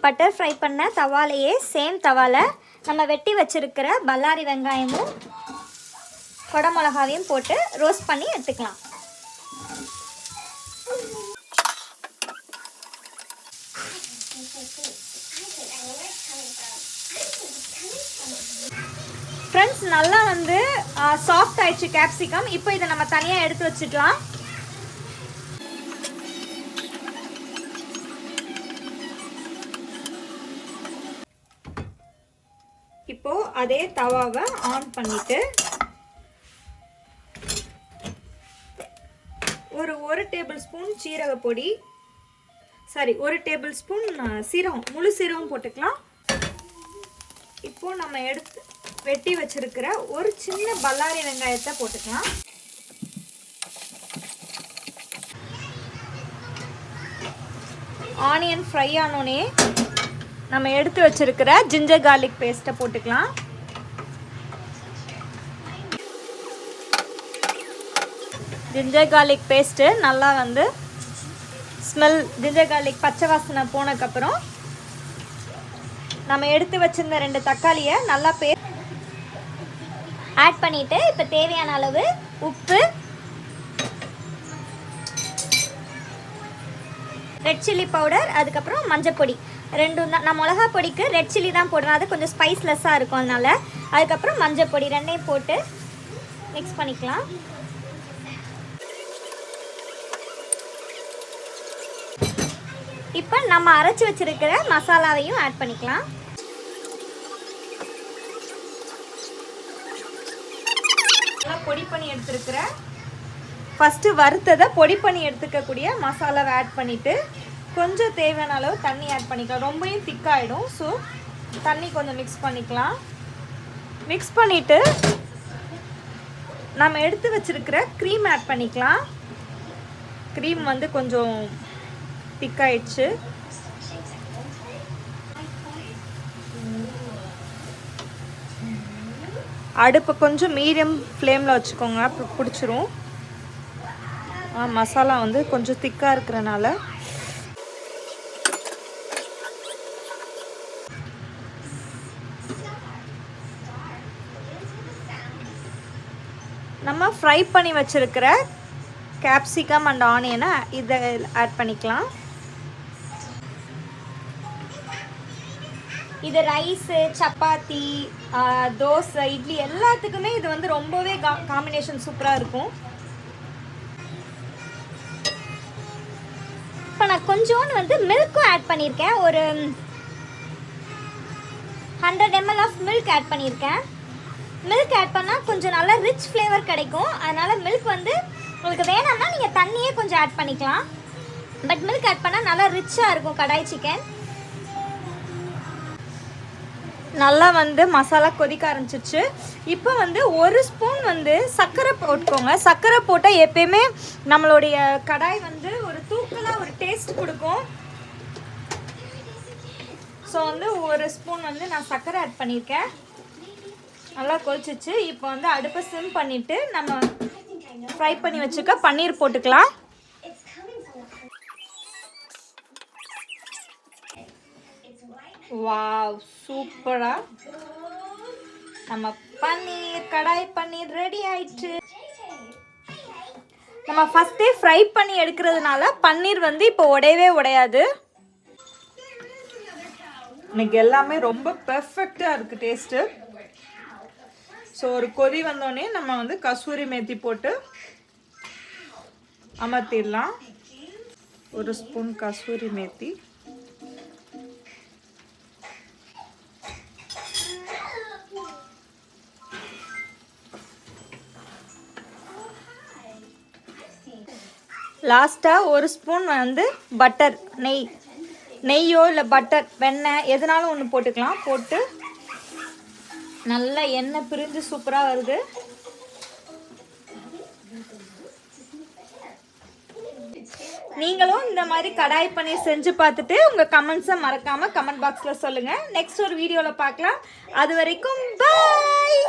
Butter fry பண்ண தவாலையே same தவால நம்ம வெட்டி வச்சுருக்கிற பல்லாரி வெங்காயமும் கொடமிளகாவையும் போட்டு ரோஸ்ட் பண்ணி எடுத்துக்கலாம். ஃப்ரெண்ட்ஸ் நல்லா வந்து சாஃப்ட் ஆயிடுச்சு கேப்சிகம் இப்போ இதை நம்ம தனியாக எடுத்து வச்சுக்கலாம் இப்போ அதே தவாவை ஆன் பண்ணிட்டு ஒரு ஒரு டேபிள் ஸ்பூன் சீரக பொடி சாரி ஒரு டேபிள் ஸ்பூன் சீரகம் முழு சீரகம் போட்டுக்கலாம். இப்போ நம்ம எடுத்து வெட்டி வச்சிருக்கிற ஒரு சின்ன பல்லாரி வெங்காயத்தை போட்டுக்கலாம். ஆனியன் ஃப்ரை ஆனோடனே நம்ம எடுத்து வச்சிருக்கிற ஜிஞ்சர் கார்லிக் பேஸ்ட்டை போட்டுக்கலாம். ஜிஞ்சர் கார்லிக் பேஸ்ட்டு நல்லா வந்து ஸ்மெல் ஜிஞ்சர் கார்லிக் பச்சை வாசனை போனதுக்கப்புறம் நம்ம எடுத்து வச்சுருந்த ரெண்டு தக்காளியை நல்லா பே ஆட் பண்ணிவிட்டு இப்போ தேவையான அளவு உப்பு ரெட் சில்லி பவுடர் அதுக்கப்புறம் மஞ்சப்பொடி ரெண்டும் தான். நான் மிளகா பொடிக்கு ரெட் சில்லி தான் போடுவேன் அது கொஞ்சம் ஸ்பைஸ்லெஸ்ஸாக இருக்கும் அதனால். அதுக்கப்புறம் மஞ்சள் பொடி ரெண்டையும் போட்டு மிக்ஸ் பண்ணிக்கலாம். இப்போ நம்ம அரைச்சி வச்சிருக்கிற மசாலாவையும் ஆட் பண்ணிக்கலாம். நல்லா பொடி பண்ணி எடுத்துருக்கிற ஃபஸ்ட்டு வறுத்ததை பொடி பண்ணி எடுத்துக்கக்கூடிய மசாலாவை ஆட் பண்ணிவிட்டு கொஞ்சம் தேவையான அளவு தண்ணி ஆட் பண்ணிக்கலாம். ரொம்பவும் திக்காயிடும் ஸோ தண்ணி கொஞ்சம் மிக்ஸ் பண்ணிக்கலாம். மிக்ஸ் பண்ணிவிட்டு நம்ம எடுத்து வச்சுருக்கிற க்ரீம் ஆட் பண்ணிக்கலாம். க்ரீம் வந்து கொஞ்சம் திக்காயிடுச்சு. அடுப்பு கொஞ்சம் மீடியம் ஃப்ளேமில் வச்சுக்கோங்க அப்புறம் பிடிச்சிரும். ஆ, மசாலா வந்து கொஞ்சம் திக்காக இருக்கிறனால. நம்ம ஃப்ரை பண்ணி வச்சுருக்கிற கேப்சிகம் அண்ட் ஆனியனை இதை ஆட் பண்ணிக்கலாம். இது ரைஸு சப்பாத்தி தோசை இட்லி எல்லாத்துக்குமே இது வந்து ரொம்பவே காம்பினேஷன் சூப்பராக இருக்கும். இப்போ நான் கொஞ்சோண்டு வந்து மில்க்கும் ஆட் பண்ணியிருக்கேன். ஒரு hundred ml of milk add பண்ணியிருக்கேன். மில்க் ஆட் பண்ணால் கொஞ்சம் நல்லா ரிச் ஃப்ளேவர் கிடைக்கும். அதனால் மில்க் வந்து உங்களுக்கு வேணாம்னா நீங்கள் தண்ணியே கொஞ்சம் ஆட் பண்ணிக்கலாம். பட் மில்க் ஆட் பண்ணால் நல்லா ரிச்சாக இருக்கும் கடாய் சிக்கன் நல்லா வந்து மசாலா கொதிக்க ஆரம்பிச்சிருச்சு. இப்போ வந்து ஒரு ஸ்பூன் வந்து சர்க்கரை போட்டுக்கோங்க. சர்க்கரை போட்டால் எப்பயுமே நம்மளுடைய கடாய் வந்து ஒரு தூக்கலாக ஒரு டேஸ்ட் கொடுக்கும். ஸோ வந்து ஒரு ஸ்பூன் வந்து நான் சர்க்கரை ஆட் பண்ணியிருக்கேன் நல்லா கொதிச்சிச்சு இப்போ வந்து அடுப்பை சிம் பண்ணிவிட்டு நம்ம ஃப்ரை பண்ணி வச்சுக்க பன்னீர் போட்டுக்கலாம். வாவ் சூப்பராக நம்ம பன்னீர் கடாய் பன்னீர் ரெடி ஆயிடுச்சு நம்ம ஃபஸ்ட்டே ஃப்ரை பண்ணி எடுக்கிறதுனால பன்னீர் வந்து இப்போ உடையவே உடையாது. இன்னைக்கு எல்லாமே ரொம்ப பெர்ஃபெக்டாக இருக்குது டேஸ்ட்டு ஸோ ஒரு கொதி வந்தோடனே நம்ம வந்து கஸ்தூரி மேத்தி போட்டு அமர்த்திடலாம். ஒரு ஸ்பூன் கஸ்தூரி மேத்தி. லாஸ்ட்டாக ஒரு ஸ்பூன் வந்து பட்டர் நெய். நெய்யோ இல்லை பட்டர் வெண்ணெய் எதுனாலும் ஒன்று போட்டுக்கலாம். போட்டு நல்லா எண்ணெய் பிரிஞ்சு சூப்பராக வருது. நீங்களும் இந்த மாதிரி கடாய் பண்ணி செஞ்சு பார்த்துட்டு உங்கள் கமெண்ட்ஸை மறக்காமல் கமெண்ட் பாக்ஸில் சொல்லுங்கள் நெக்ஸ்ட் ஒரு வீடியோவில் பார்க்கலாம். அது வரைக்கும் பாய்